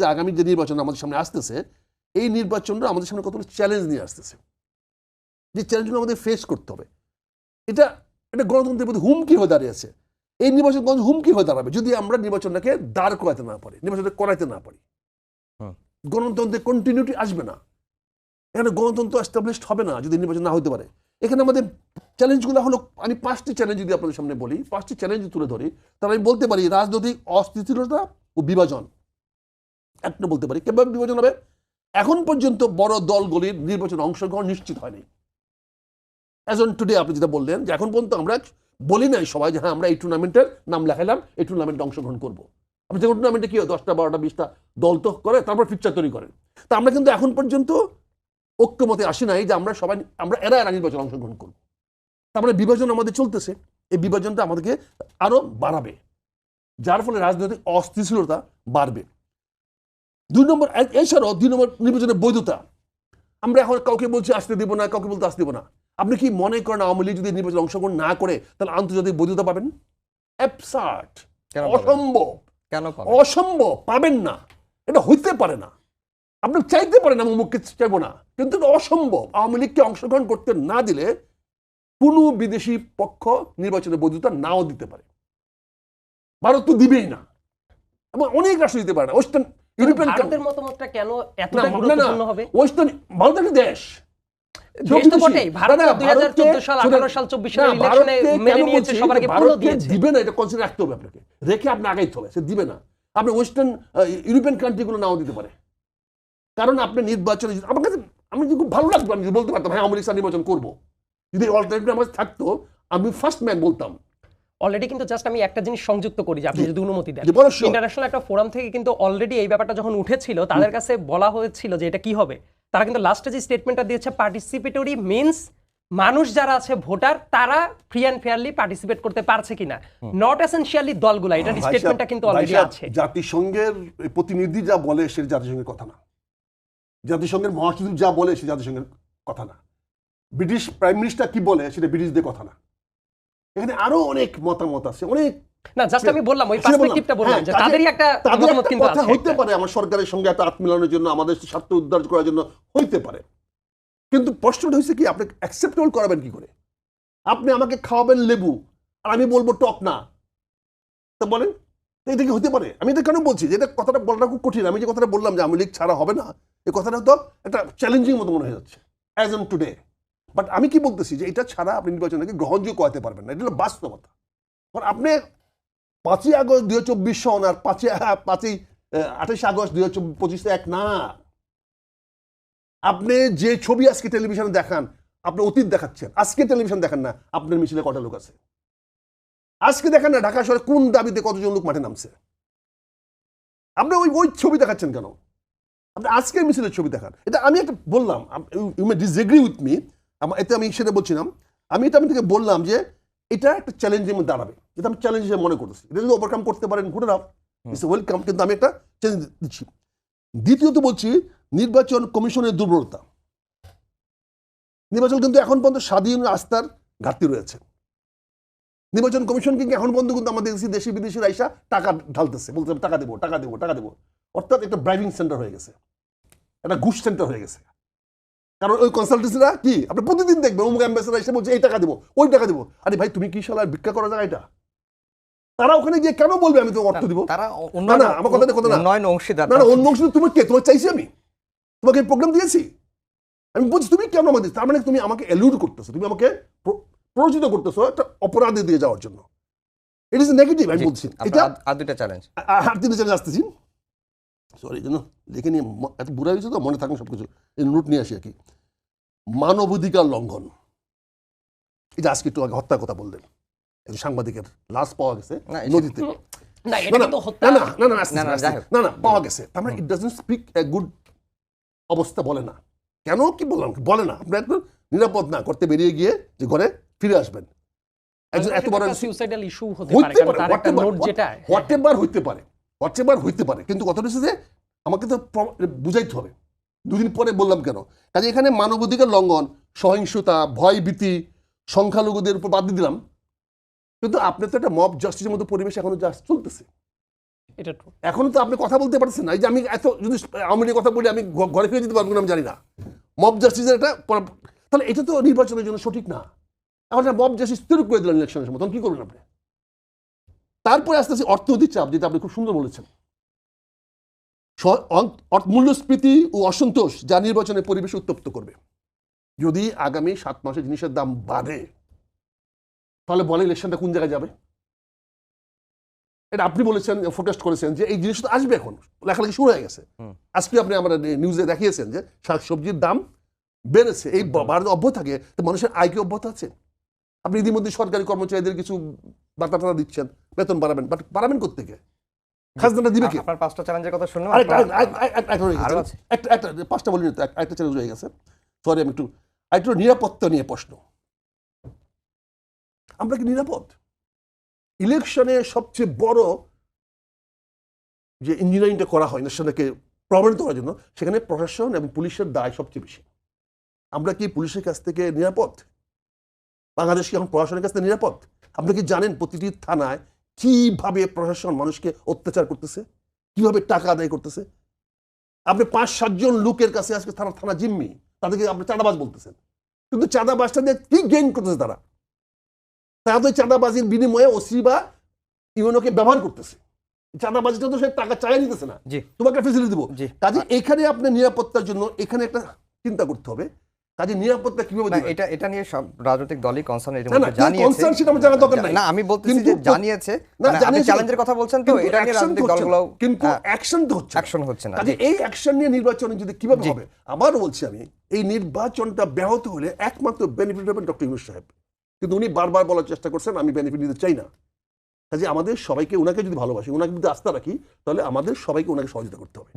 যে আগামী যে নির্বাচন আমাদের সামনে আসতেছে এই নির্বাচনটা আমাদের সামনে কতগুলো চ্যালেঞ্জ নিয়ে আসতেছে। যে চ্যালেঞ্জগুলো আমাদের ফেস করতে হবে। এটা এটা গণতন্ত্রের প্রতি হুমকি হয়ে দাঁড়িয়েছে এই নির্বাচন গণতন্ত্র হুমকি হয়ে দাঁড়াবে যদি আমরা নির্বাচনটাকে দাঁড় করাতে না পারি নির্বাচনটা করাইতে না পারি। গণতন্ত্রের কন্টিনিউটি আসবে না। এখানে গণতন্ত্র এস্টাবলিশড হবে না যদি নির্বাচন না হতে পারে। এখানে আমাদের চ্যালেঞ্জগুলো হলো আমি পাঁচটি চ্যালেঞ্জ যদি আপনাদের সামনে বলি পাঁচটি চ্যালেঞ্জ তুলে ধরি তাহলে আমি বলতে পারি রাজনৈতিক অস্থিতিশীলতা ও বিভাজন। একটা বলতে পারি কীভাবে বিভাজন হবে। এখন পর্যন্ত বড় দলগুলির নির্বাচনে অংশগ্রহণ নিশ্চিত হয়নি। অ্যাজ অন টুডে আপনি যেটা বললেন যে এখন পর্যন্ত আমরা বলি নাই সবাই যে হ্যাঁ আমরা এই টুর্নামেন্টের নাম লেখাইলাম, এই টুর্নামেন্টে অংশগ্রহণ করব। আপনি যে টুর্নামেন্টে কি হয়, দশটা, বারোটা, বিশটা দল তো করে, তারপর ফিকচার তৈরি করেন। তা আমরা কিন্তু এখন পর্যন্ত ঐক্যমতে আসি নাই যে আমরা সবাই, আমরা এরা এরা নির্বাচনে অংশগ্রহণ করব। তারপরে বিভাজন আমাদের চলতেছে। এই বিভাজনটা আমাদেরকে আরও বাড়াবে। যার ফলে রাজনৈতিক অস্থিতিশীলতা বাড়বে। দুই নম্বর এছাড়াও দুই নম্বর নির্বাচনের বৈধতা। আমরা এখন কাউকে বলছি আসতে দিব না কাউকে বলতে আসতে দিব না। আপনি কি মনে করেন আওয়ামী লীগ যদি নির্বাচনে অংশগ্রহণ না করে তাহলে আন্তর্জাতিক বৈধতা পাবেন? অ্যাবসার্ট অসম্ভব। কেন অসম্ভব। পাবেন না। এটা হইতে পারে না। আপনি চাইতে পারেন আমি মুখকে চাইব না। কিন্তু এটা অসম্ভব। আওয়ামী লীগকে অংশগ্রহণ করতে না দিলে কোনো বিদেশি পক্ষ নির্বাচনে বৈধতা নাও দিতে পারে। ভারত তো দিবেই না। এবং অনেক রাষ্ট্র দিতে পারে না। ওয়েস্টার্ন ইউরোপিয়ান ভারতের মতামতটা কেন এতটা গুরুত্বপূর্ণ হবে? ওয়েস্টার্ন ভারত একটা দেশ দিবে না এটা কনসিডার রাখতে হবে আপনাকে। রেখে আপনি আগাইতে হবে সে দিবে না। আপনি ওয়েস্টার্ন ইউরোপিয়ান কান্ট্রিগুলো নাও দিতে পারে। কারণ আপনি নির্বাচনে যদি- আমার কাছে আমি খুব ভালো লাগতো আমি বলতে পারতাম হ্যাঁ আমেরিকা নির্বাচন করব। যদি অল্টারনেটিভ আমার থাকতো আমি ফার্স্ট ম্যান বলতাম। অলরেডি কিন্তু জাস্ট আমি একটা জিনিস সংযুক্ত করি যে আপনি যদি অনুমতি দেন. ইন্টারন্যাশনাল একটা ফোরাম থেকে কিন্তু অলরেডি এই ব্যাপারটা যখন উঠেছিল তাদের কাছে বলা হয়েছিল যে এটা কি হবে তারা কিন্তু লাস্টে যে স্টেটমেন্টটা দিয়েছে পার্টিসিপেটরি মিনস মানুষ যারা আছে ভোটার তারা ফ্রি অ্যান্ড ফেয়ারলি পার্টিসিপেট করতে পারছে কিনা। নট এসেনশিয়ালি দলগুলা এটা স্টেটমেন্টটা কিন্তু অলরেডি আছে। জাতিসংঘের প্রতিনিধি যা বলে সে জাতিসংঘের কথা না। জাতিসংঘের মহাসচিব যা বলে সে জাতিসংঘের কথা না। ব্রিটিশ প্রাইম মিনিস্টার কি বলে সেটা ব্রিটিশদের কথা না। এখানে আরও অনেক মতামত আছে অনেক না জাস্ট আমি বললাম ওই পার্সপেক্টিভটা বললাম। হ্যাঁ, যে তাদেরই একটা মতামত কিন্তু আছে হইতে পারে আমার সরকারের সঙ্গে একটা হাত মিলানোর জন্য আমাদের স্বার্থ উদ্ধার করার জন্য হইতে পারে। কিন্তু প্রশ্নটা হচ্ছে কি আপনি অ্যাকসেপ্টেবল করাবেন কি করে? আপনি আমাকে খাওয়াবেন লেবু আর আমি বলব টক না। তা বলেন এটা কি হতে পারে? আমি এটা কেন বলছি? যে এটা কথাটা বলাটা খুব কঠিন। আমি যে কথাটা বললাম যে আমি লীগ ছাড়া হবে না এই কথাটা তো একটা চ্যালেঞ্জিং মতো মনে হয়ে যাচ্ছে অ্যাজ অন টুডে বাট আমি কি বলতেছি যে এটা ছাড়া আপনি নির্বাচনকে গ্রহণযোগ্য করাতে পারবেন না। এটা হলো বাস্তবতা। কারণ আপনি পাঁচই আগস্ট দুই হাজার চব্বিশ সন আর পাঁচই পাঁচই আঠাশে আগস্ট দুই হাজার পঁচিশে এক না। আপনি যে ছবি আজকে টেলিভিশনে দেখান, আপনি অতীত দেখাচ্ছেন। আজকে টেলিভিশন দেখান না, আপনার মিছিলে কটা লোক আছে? আজকে দেখেন না, ঢাকা শহরে কোন দাবিতে কতজন লোক মাঠে নামছে? আপনি ওই ওই ছবি দেখাচ্ছেন কেন? আপনি আজকের মিছিলের ছবি দেখান। এটা আমি একটা বললাম you may disagree with me এতে আমি সেটা বলছিলাম। আমি এটা আমি থেকে বললাম যে এটা একটা চ্যালেঞ্জের মধ্যে দাঁড়াবে। যেটা আমি চ্যালেঞ্জ হিসেবে মনে করতেছি। এটা যদি ওভারকাম করতে পারেন গুড আপ ইটস ওয়েলকাম কিন্তু আমি একটা চ্যালেঞ্জ দিচ্ছি। দ্বিতীয়ত বলছি নির্বাচন কমিশনের দুর্বলতা। নির্বাচন কিন্তু এখন পর্যন্ত স্বাধীন আস্থার ঘাটতি রয়েছে। নির্বাচন কমিশন কিন্তু এখন পর্যন্ত কিন্তু আমাদের দেশি দেশি বিদেশি আইসা টাকা ঢালতেছে। বলতে টাকা দেবো টাকা দেবো টাকা দেবো। অর্থাৎ একটা ড্রাইভিং সেন্টার হয়ে গেছে। একটা ঘুষ সেন্টার হয়ে গেছে। কারণ ওই কনসালটেন্সিরা কি? আপনি প্রতিদিন দেখবেন অমুক অ্যাম্বাসেডার এসে বলছে এই টাকা দেবো ওই টাকা দেবো। আরে ভাই তুমি কি শালার ভিক্ষা করা যায় এটা? তারা ওখানে গিয়ে কেন বলবে আমি তো অর্থ দিব? তারা না, না, আমার কথাটা কথা না। উন্নয়ন অংশীদার না না অন্য অংশ তোমার কে? তোমার চাইছি আমি? তোমাকে প্রোগ্রাম দিয়েছি? আমি বলছি তুমি কেন আমাকে তার মানে তুমি আমাকে এলুড করতেছো তুমি আমাকে প্র- প্ররোচিত করতেছো একটা অপরাধে দিয়ে যাওয়ার জন্য। ইট ইজ নেগেটিভ আমি বলছি। এটা আর- আর দুইটা চ্যালেঞ্জ হাত দিনে চলে আসতেছি। সরি যেন লিখে নিয়ে এত বুড়া হয়েছে তো মনে থাকুন সব কিছু এই নোট নিয়ে আসি আর কি। মানবাধিকার লঙ্ঘন। এটা আজকে একটু আগে হত্যার কথা বললেন। একজন সাংবাদিকের লাশ পাওয়া গেছে নদীতে। না না পাওয়া গেছে। তার মানে it doesn't speak a good অবস্থা বলে না। কেন? কি বললাম? বলে না। আপনি একটু নিরাপদ না। করতে বেরিয়ে গিয়ে যে ঘরে ফিরে আসবেন। একজন এত বড় সুইসাইডাল ইস্যু হতে পারে হোয়াট এভার হইতে পারে। হোয়াট হইতে পারে। কিন্তু কথা হচ্ছে যে আমাকে তো বুঝাইতে হবে। দুদিন পরে বললাম কেন? কাজে এখানে মানবাধিকার লঙ্ঘন সহিংসতা ভয় ভীতি সংখ্যালঘুদের উপর বাদ দিয়ে দিলাম। কিন্তু আপনি তো একটা মব জাস্টিসের মতো পরিবেশ এখনও জাস্ট চলতেছে। এটা। এখনও তো আপনি কথা বলতে পারছেন না। এই যে আমি এত যদি আওয়ামী কথা বলি আমি ঘরে ফিরে যেতে পারব না আমি জানি না। মব জাস্টিসের একটা তাহলে এটা তো নির্বাচনের জন্য সঠিক না। এখন মব জাস্টিস তৈরি করে দিলেন ইলেকশনের সময়। তখন কি করবেন আপনি? তারপরে আস্তে আস্তে অর্থনৈতিক চাপ যেটা আপনি খুব সুন্দর বলেছেন। মূল্যস্ফীতি ও অসন্তোষ যা নির্বাচনের পরিবেশ উত্তপ্ত করবে। যদি আগামী সাত মাসে জিনিসের দাম বাড়ে তাহলে বলে ইলেকশনটা কোন জায়গায় যাবে? এটা আপনি বলেছেন ফোকাস করেছেন যে এই জিনিসটা আসবে এখন। লেখালেখি শুরু হয়ে গেছে। আজকে আপনি আমরা নিউজে দেখিয়েছেন যে শাকসবজির দাম বেড়েছে। এই বা- বাড়ানো অব্যাহত থাকে তো মানুষের আয় কি অব্যাহত আছে। আপনি ইতিমধ্যে সরকারি কর্মচারীদের কিছু বার্তা টাতা দিচ্ছেন বেতন বাড়াবেন বাট বাড়াবেন কোথেকে খাজনাটা দিবে কি? আপনার পাঁচটা চ্যালেঞ্জের কথা শুনলাম আরেকটা আরেকটা- আরেকটা- একটা? একটা পাঁচটা বলিনি তো একটা চ্যালেঞ্জ রয়ে গেছে। সরি আমি একটু একটু নিরাপত্তা নিয়ে প্রশ্ন। আমরা কি নিরাপদ? ইলেকশনে সবচেয়ে বড় যে ইঞ্জিনিয়ারিংটা করা হয় সেটাকে প্রমাণিত করার জন্য সেখানে প্রশাসন এবং পুলিশের দায় সবচেয়ে বেশি। আমরা কি পুলিশের কাছ থেকে নিরাপদ? বাংলাদেশ কি এখন প্রশাসনের কাছ থেকে নিরাপদ? আপনি কি জানেন প্রতিটি থানায় কীভাবে প্রশাসন মানুষকে অত্যাচার করতেছে? কীভাবে টাকা আদায় করতেছে? আপনি পাঁচ সাতজন লোকের কাছে আজকে থানা থানা জিম্মি। তাদেরকে আপনি চাঁদাবাজ বলতেছেন। কিন্তু চাঁদাবাজটা দিয়ে কি গেইন করতেছে তারা? তারা তো চাঁদাবাজির বিনিময়ে ওসি বা ইউনোকে ব্যবহার করতেছে। চাঁদাবাজিটা তো সে টাকা চাই নিতেছে না। তোমাকে ফেসিলিটি দেবো। কাজে এখানে আপনি নিরাপত্তার জন্য এখানে একটা চিন্তা করতে হবে। কাজে নিরাপত্তা কীভাবে এটা এটা নিয়ে সব রাজনৈতিক দলই কনসার্ন এর মধ্যে জানিয়েছে। concern সেটা আমার জানার দরকার নাই। না আমি বলতেছি যে জানিয়েছে। না, মানে আপনি চ্যালেঞ্জের কথা বলছেন তো এটা নিয়ে রাজনৈতিক দলগুলো কিন্তু অ্যাকশন তো হচ্ছে অ্যাকশন হচ্ছে না কাজে এই অ্যাকশন নিয়ে নির্বাচনে যদি কীভাবে হবে? বলছি আমি এই নির্বাচনটা ব্যাহত হলে একমাত্র বেনিফিট হবেন ডক্টর ইউনুস সাহেব। কিন্তু উনি বারবার বলার চেষ্টা করছেন আমি বেনিফিট নিতে চাই না। কাজে আমাদের সবাইকে ওনাকে যদি ভালোবাসি ওনাকে যদি আস্থা রাখি তাহলে আমাদের সবাইকে ওনাকে সহযোগিতা করতে হবে।